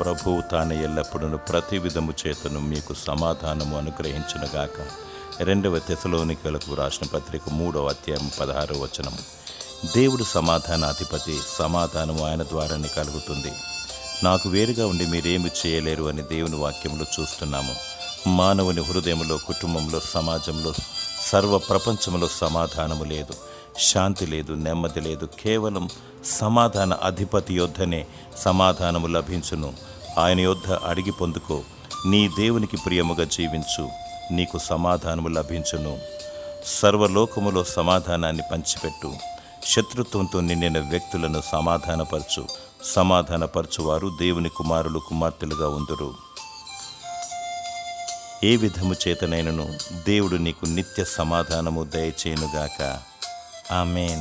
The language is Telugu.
ప్రభువు తాను ఎల్లప్పుడూ ప్రతి విధము చేతను మీకు సమాధానము అనుగ్రహించునుగాక. రెండవ తెసలోనికలకు రాసిన పత్రిక మూడవ అధ్యాయం పదహారవ వచనము. దేవుడు సమాధానాధిపతి సమాధానము ఆయన ద్వారానే కలుగుతుంది. నాకు వేరుగా ఉండి మీరేమి చేయలేరు అని దేవుని వాక్యంలో చూస్తున్నాము. మానవుని హృదయంలో కుటుంబంలో సమాజంలో సర్వ ప్రపంచంలో సమాధానము లేదు. శాంతి లేదు నెమ్మది లేదు కేవలం సమాధాన అధిపతి యొద్ధనే సమాధానము లభించును. ఆయన యొద్ధ అడిగి పొందుకో నీ దేవునికి ప్రియముగా జీవించు నీకు సమాధానము లభించును. సర్వలోకములో సమాధానాన్ని పంచిపెట్టు శత్రుత్వంతో నిండిన వ్యక్తులను సమాధానపరచు సమాధానపరచువారు దేవుని కుమారులు కుమార్తెలుగా ఉందురు. ఏ విధము చేతనైనను దేవుడు నీకు నిత్య సమాధానము దయచేయునుగాక. Amen.